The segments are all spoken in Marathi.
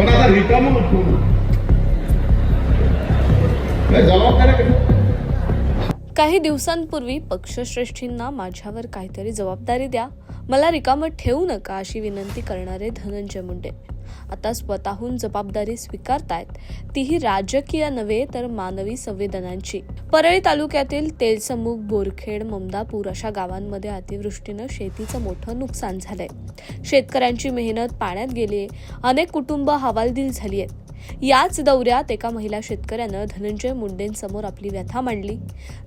पण आता रिकाम काही दिवसांपूर्वी पक्षश्रेष्ठींना माझ्यावर काहीतरी जबाबदारी द्या मला रिकामं ठेवू नका अशी विनंती करणारे धनंजय मुंडे. आता स्वतःहून जबाबदारी स्वीकारतायत. तीही राजकीय नव्हे तर मानवी संवेदनांची. परळी तालुक्यातील तेलसमुख बोरखेड ममदापूर अशा गावांमध्ये अतिवृष्टीनं शेतीचं मोठं नुकसान झालंय. शेतकऱ्यांची मेहनत पाण्यात गेली अनेक कुटुंब हवालदिल झाली आहेत याच दौऱ्यात एका महिला शेतकऱ्यानं धनंजय मुंडेंसमोर आपली व्यथा मांडली.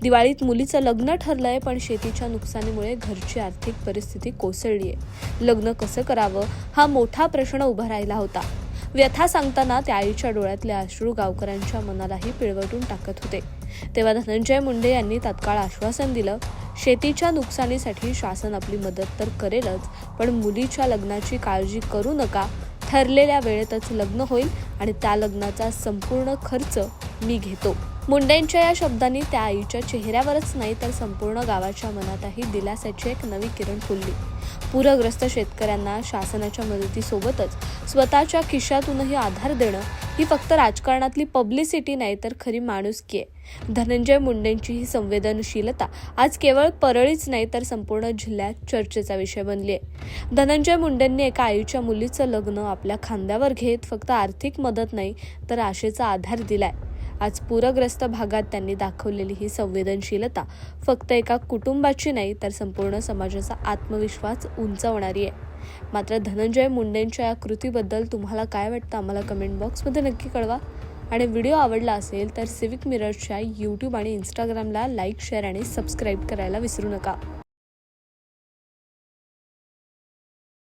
दिवाळीत मुलीचं लग्न ठरलंय पण शेतीच्या नुकसानीमुळे घरची आर्थिक परिस्थिती कोसळली आहे लग्न कसं करावं? हा मोठा प्रश्न उभा राहिला होता. व्यथा सांगताना त्या आईच्या डोळ्यातले अश्रू गावकऱ्यांच्या मनालाही पिळवटून टाकत होते. तेव्हा धनंजय मुंडे यांनी तात्काळ आश्वासन दिलं शेतीच्या नुकसानीसाठी शासन आपली मदत तर करेलच पण मुलीच्या लग्नाची काळजी करू नका. ठरलेल्या वेळेतच लग्न होईल आणि त्या लग्नाचा संपूर्ण खर्च मी घेतो. मुंडेंच्या या शब्दांनी त्या आईच्या चेहऱ्यावरच नाही तर संपूर्ण गावाच्या मनातही दिलासाची एक नवी किरण फुलली. पूरग्रस्त शेतकऱ्यांना शासनाच्या मदतीसोबतच स्वतःच्या खिशातूनही आधार देणं ही फक्त राजकारणातली पब्लिसिटी नाही तर खरी माणुसकी आहे. धनंजय मुंडेंची ही संवेदनशीलता आज केवळ परळीच नाही तर संपूर्ण जिल्ह्यात चर्चेचा विषय बनली आहे. धनंजय मुंडेंनी एका आईच्या मुलीचं लग्न आपल्या खांद्यावर घेत फक्त आर्थिक मदत नाही तर आशेचा आधार दिलाय. आज पूरग्रस्त भागात त्यांनी दाखवलेली ही संवेदनशीलता फक्त एका कुटुंबाची नाही तर संपूर्ण समाजाचा आत्मविश्वास उंचावणारी आहे. मात्र धनंजय मुंडेंच्या या कृतीबद्दल तुम्हाला काय वाटतं? आम्हाला कमेंट बॉक्समध्ये नक्की कळवा. आणि व्हिडिओ आवडला असेल तर सिविक मिररच्या यूट्यूब आणि इंस्टाग्रामला लाईक शेअर आणि सबस्क्राईब करायला विसरू नका.